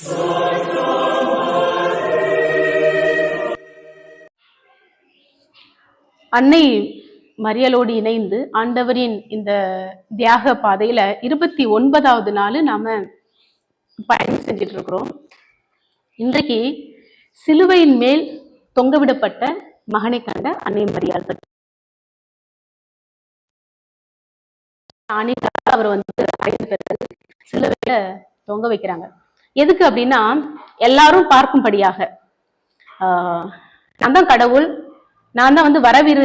அன்னை மரியலோடு இணைந்து ஆண்டவரின் இந்த தியாக பாதையில இருபத்தி ஒன்பதாவது நாள் நாம பயணம் செஞ்சிட்டு இருக்கிறோம். இன்றைக்கு சிலுவையின் மேல் தொங்கவிடப்பட்ட மகனை கண்ட அன்னை மரியாள் பற்றி. அன்னைக்காக அவர் வந்து சிலுவையில தொங்க வைக்கிறாங்க. எதுக்கு அப்படின்னா எல்லாரும் பார்க்கும்படியாக. ஆஹ் நான் தான் கடவுள் நான் தான் வந்து வரவிரு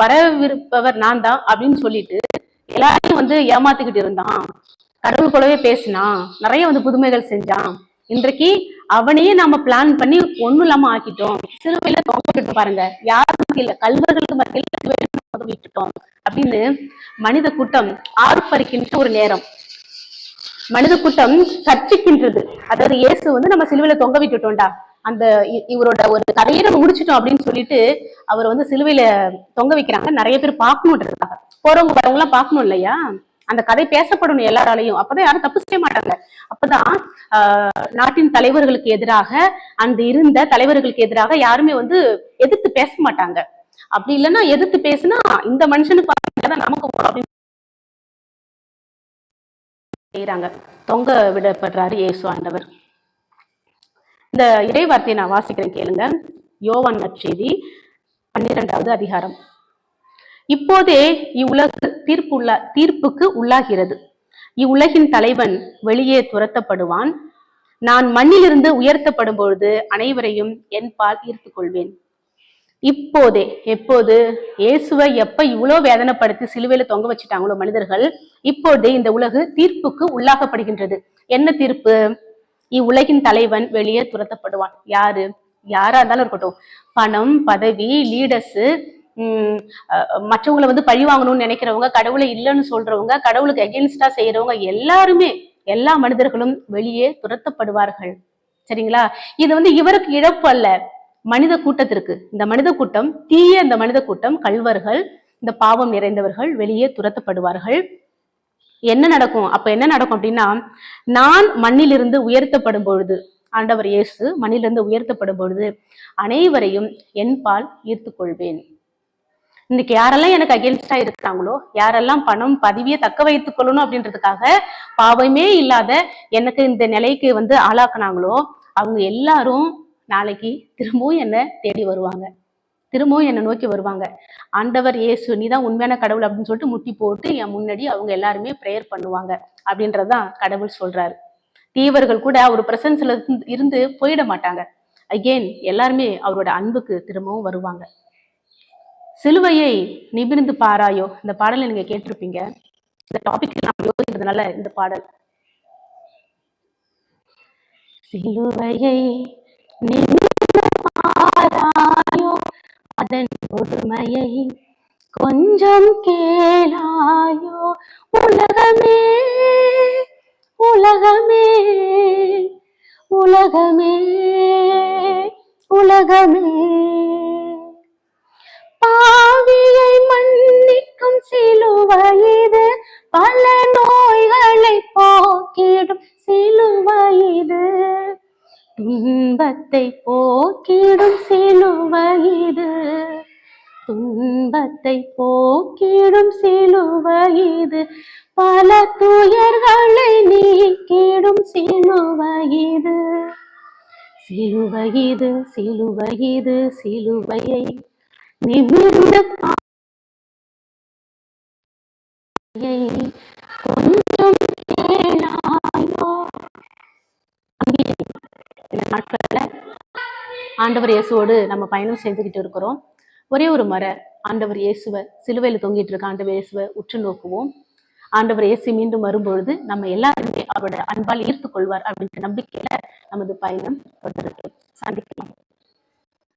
வரவிருப்பவர் நான் தான் அப்படின்னு சொல்லிட்டு எல்லாரையும் வந்து ஏமாத்திக்கிட்டு இருந்தான். கடவுள் போலவே பேசினான். நிறைய வந்து புதுமைகள் செஞ்சான். இன்றைக்கு அவனையே நாம பிளான் பண்ணி ஒண்ணும் இல்லாம ஆக்கிட்டோம். சிறுவையில தொங்கிட்டு பாருங்க. யார் மத்தியில? கல்வர்களுக்கு மத்தியில தொங்க விட்டுட்டோம் அப்படின்னு மனித கூட்டம் ஆர்ப்பரிக்கின்ற ஒரு நேரம். மனித கூட்டம் சர்ச்சிக்கின்றது. அதாவது இயேசு வந்து நம்ம சிலுவையில தொங்க விட்டுட்டோம்டா. அந்த இவரோட ஒரு கதையை நம்ம முடிச்சிட்டோம் அப்படின்னு சொல்லிட்டு அவர் வந்து சிலுவையில தொங்க வைக்கிறாங்க. நிறைய பேர் பார்க்கணுன்றதுக்காக போறவங்க வரவங்க எல்லாம் பார்க்கணும் இல்லையா? அந்த கதை பேசப்படணும் எல்லாராலையும். அப்பதான் யாரும் தப்பு செய்ய மாட்டாங்க. அப்பதான் ஆஹ், நாட்டின் தலைவர்களுக்கு எதிராக அந்த இருந்த தலைவர்களுக்கு எதிராக யாருமே வந்து எதிர்த்து பேச மாட்டாங்க. அப்படி இல்லைன்னா எதிர்த்து பேசுனா இந்த மனுஷனுக்கு நமக்கு வரும் அப்படின்னு செய்கிறாங்க தொங்க விடப்படுறாரு இயேசு ஆண்டவர். இந்த இறைவார்த்தையை நான் வாசிக்கிறேன் கேளுங்க. யோவான் நற்செய்தி பன்னிரெண்டாவது அதிகாரம். இப்போதே இவ்வுலகு தீர்ப்பு உள்ள தீர்ப்புக்கு உள்ளாகிறது. இவ்வுலகின் தலைவன் வெளியே துரத்தப்படுவான். நான் மண்ணிலிருந்து உயர்த்தப்படும் பொழுது அனைவரையும் என் பால் ஈர்த்துக் கொள்வேன் இப்போதே எப்போது? இயேசுவை எப்ப இவ்வளோ வேதனைப்படுத்தி சிலுவையில தொங்க வச்சுட்டாங்களோ மனிதர்கள் இப்போதே இந்த உலகு தீர்ப்புக்கு உள்ளாகப்படுகின்றது என்ன தீர்ப்பு? இவ்வுலகின் தலைவன் வெளியே துரத்தப்படுவான். யாரு? யாரா இருந்தாலும் இருக்கட்டும். பணம் பதவி லீடர்ஸ் உம் மற்றவங்களை வந்து பழி வாங்கணும்னு நினைக்கிறவங்க கடவுளை இல்லைன்னு சொல்றவங்க கடவுளுக்கு எகென்ஸ்டா செய்யறவங்க எல்லாருமே எல்லா மனிதர்களும் வெளியே துரத்தப்படுவார்கள். சரிங்களா? இது வந்து இவருக்கு இழப்பு அல்ல. மனித கூட்டத்திற்கு. இந்த மனித கூட்டம் தீய இந்த மனித கூட்டம் கல்வர்கள் இந்த பாவம் நிறைந்தவர்கள் வெளியே துரத்தப்படுவார்கள். என்ன நடக்கும்? அப்ப என்ன நடக்கும் அப்படின்னா நான் மண்ணிலிருந்து உயர்த்தப்படும் பொழுது ஆண்டவர் இயேசு மண்ணிலிருந்து உயர்த்தப்படும் பொழுது அனைவரையும் என் பால் ஈர்த்துக் கொள்வேன். இன்னைக்கு யாரெல்லாம் எனக்கு அகேன்ஸ்டா இருக்கிறாங்களோ யாரெல்லாம் பணம் பதவியை தக்க வைத்துக் கொள்ளணும் அப்படின்றதுக்காக பாவமே இல்லாத எனக்கு இந்த நிலைக்கு வந்து ஆளாக்குனாங்களோ அவங்க எல்லாரும் நாளைக்கு திரும்பவும் என்னை தேடி வருவாங்க. திரும்பவும் என்னை நோக்கி வருவாங்க. ஆண்டவர் இயேசு நீ தான் உண்மையான கடவுள் அப்படின்னு சொல்லிட்டு முட்டி போட்டு என் முன்னாடி அவங்க எல்லாருமே ப்ரேயர் பண்ணுவாங்க. அப்படின்றதான் கடவுள் சொல்றாரு. தீவர்கள் கூட அவர் பிரசன்ஸ்ல இருந்து போயிட மாட்டாங்க. அகெயின் எல்லாருமே அவரோட அன்புக்கு திரும்பவும் வருவாங்க. சிலுவையை நிமிர்ந்து பாராயோ இந்த பாடலை நீங்க கேட்டிருப்பீங்க. இந்த டாபிக் நான் யோசிக்கிறதுனால இந்த பாடல். சிலுவையை நின்றாயோ அதன் கொடுமையை கொஞ்சம் கேளாயோ? உலகமே உலகமே உலகமே உலகமே. பாவியை மன்னிக்கும் சிலுவையிது பல துன்பத்தை போக்கிடும் சிலுவையிது துன்பத்தை போக்கிடும் சிலுவையிது பல துயர்களை நீக்கிடும் சிலுவையிது சிலுவையிது சிலுவையிது சிலுவையை நிமிர்ந்து சில நாட்களில் ஆண்டவர் இயேசுவோடு நம்ம பயணம் செய்துக்கிட்டு இருக்கிறோம். ஒரே ஒரு முறை ஆண்டவர் இயேசுவை சிலுவையில் தொங்கிட்டு இருக்க ஆண்டவர் இயேசுவை உற்று நோக்குவோம். ஆண்டவர் இயேசு மீண்டும் வரும்பொழுது நம்ம எல்லாருமே அவரோட அன்பால் ஈர்த்து கொள்வார் அப்படின்ற நம்பிக்கையில நமது பயணம் தொடரட்டும் சந்திக்கலாம்.